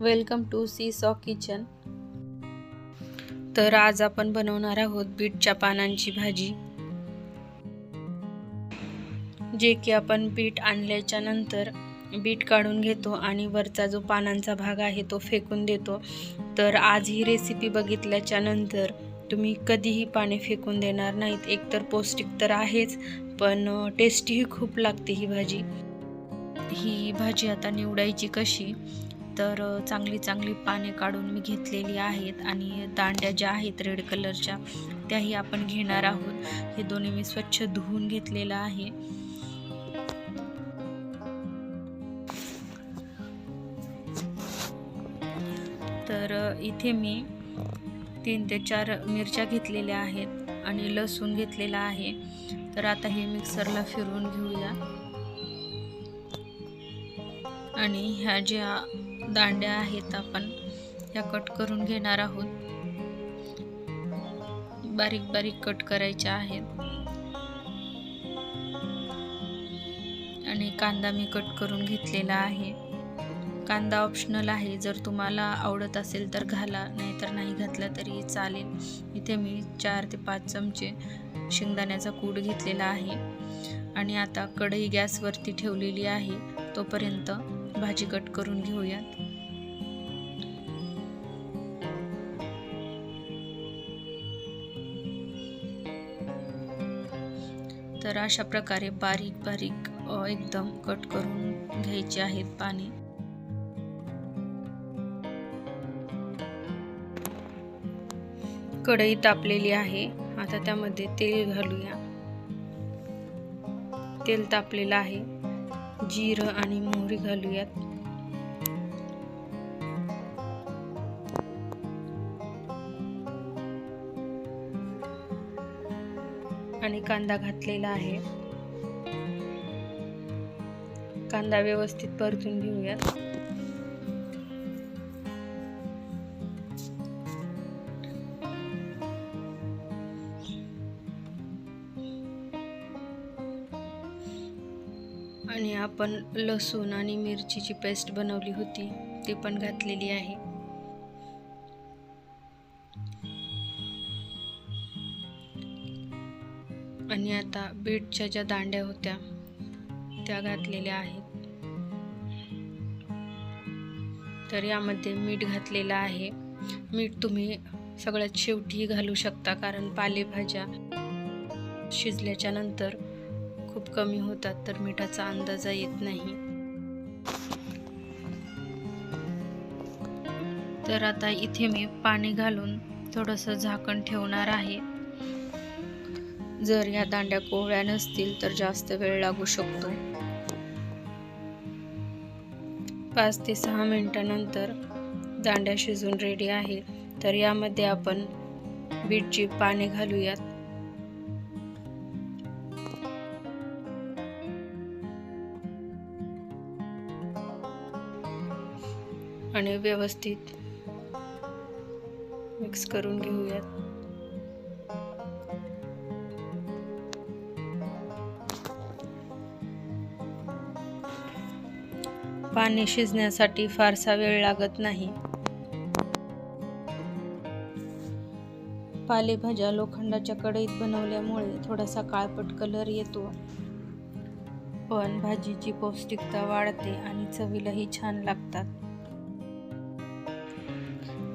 Welcome to see saw kitchen. तर आज आपण बनवणार आहोत बीटच्या पानांची भाजी. जे की आपण बीट आणल्याच्या नंतर बीट काढून घेतो आणि वरचा जो पानांचा भाग आहे तो फेकून देतो. तर आज ही रेसिपी बघितल्याच्या नंतर तुम्ही कधीही पाने फेकून देणार नाहीत. एकतर पौष्टिक तर आहेच पण टेस्टीही खूप लागते ही भाजी. ही भाजी आता निवडायची कशी? तर चांगली चांगली पाने काढून मी घेतलेली आहेत आणि दांड्या ज्या आहेत रेड कलरच्या त्याही आपण घेणार आहोत. हे दोन्ही मी स्वच्छ धुवून घेतलेलं आहे. तर इथे मी तीन ते चार मिरच्या घेतलेल्या आहेत आणि लसूण घेतलेला आहे. तर आता हे मिक्सरला फिरवून घेऊया. आणि ह्या ज्या दांड्या आहेत आपण. ह्या कट करून घेणार आहोत. बारीक बारीक कट करायच्या आहेत. आणि कांदा मी कट करून घेतलेला आहे. कांदा ऑप्शनल आहे. जर तुम्हाला आवडत असेल तर घाला नाहीतर नाही घातला तरी चालेल. इथे मी चार ते पाच चमचे शेंगदाण्याचा कूट घेतलेला आहे. आणि आता कढई गॅसवरती ठेवलेली आहे. तोपर्यंत भाजी कट करून घेऊयात. तर अशा प्रकारे बारीक बारीक एकदम कट करून घ्यायचे आहेत पाने कढई तापलेली आहे. आता त्यामध्ये तेल घालूया. तेल तापलेलं आहे. जिरं आणि मोहरी घालूयात. कांदा घातलेला आहे. कांदा व्यवस्थित परतून घेऊयात. आणि आपण लसूण आणि मिरचीची पेस्ट बनवली होती ती पण घातलेली आहे. आणि आता बीटच्या ज्या दांड्या होत्या त्या घातलेल्या आहेत. तर यामध्ये मीठ घातलेलं आहे. मीठ तुम्ही सगळ्यात शेवटी घालू शकता कारण पालेभाज्या शिजल्याच्या नंतर खूप कमी होतात तर मिठाचा अंदाजा येत नाही. तर आता इथे मी पाणी घालून थोडंसं झाकण ठेवणार आहे. जर या दांड्या कोवळ्या नसतील तर जास्त वेळ लागू शकतो. पाच ते सहा मिनिटानंतर दांड्या शिजून रेडी आहे. तर यामध्ये आपण बीटची पाने घालूयात. आणि व्यवस्थित मिक्स करून घेऊयात. पाणी शिजण्यासाठी फारसा वेळ लागत नाही. पालेभाज्या लोखंडाच्या कढईत बनवल्यामुळे थोडासा काळपट कलर येतो. पण भाजीची पौष्टिकता वाढते आणि चवीलाही छान लागतात.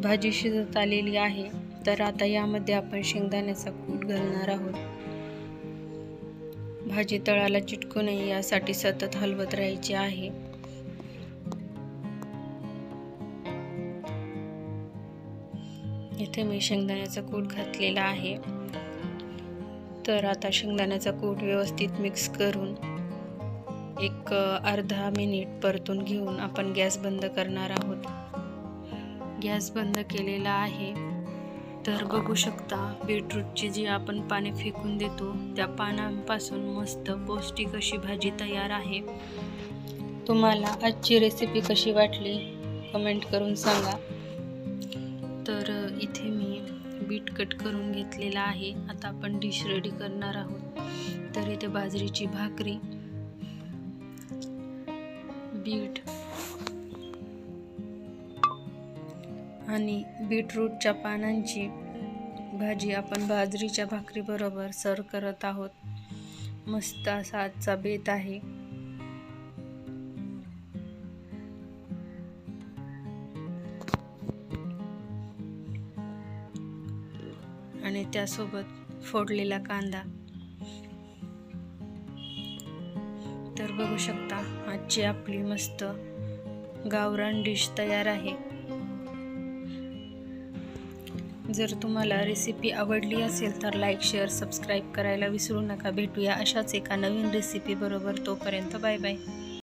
भाजी शिजत आलेली आहे तर आता यामध्ये आपण शेंगदाण्याचा कूट घालणार आहोत. भाजी तळाला चिटकू नये यासाठी सतत हलवत राहायची आहे. इथे मी शेंगदाण्याचा कूट घातलेला आहे. तर आता शेंगदाण्याचा कूट व्यवस्थित मिक्स करून एक अर्धा मिनिट परतून घेऊन आपण गॅस बंद करणार आहोत. गॅस बंद केलेला आहे. तर बघू शकता बीटरूटची जी आपण पाने फेकून देतो त्या पानांपासून मस्त पौष्टिक अशी भाजी तयार आहे. तुम्हाला आजची रेसिपी कशी वाटली? कमेंट करून सांगा. तर बीट कट करून घेतलेला आहे. आता आपण डिश रेडी करणार आहोत. तर इथे बाजरीची भाकरी बीट आणि बीटरूटच्या पानांची भाजी आपण बाजरीच्या भाकरीबरोबर सर्व करत आहोत. मस्त असा आजचा बेत आहे. त्यासोबत फोडलेला कांदा. तर बघू शकता आजची आपली मस्त गावरान डिश तयार आहे. जर तुम्हाला रेसिपी आवडली असेल तर लाईक शेअर सबस्क्राईब करायला विसरू नका. भेटूया अशाच एका नवीन रेसिपी बरोबर. तोपर्यंत बाय बाय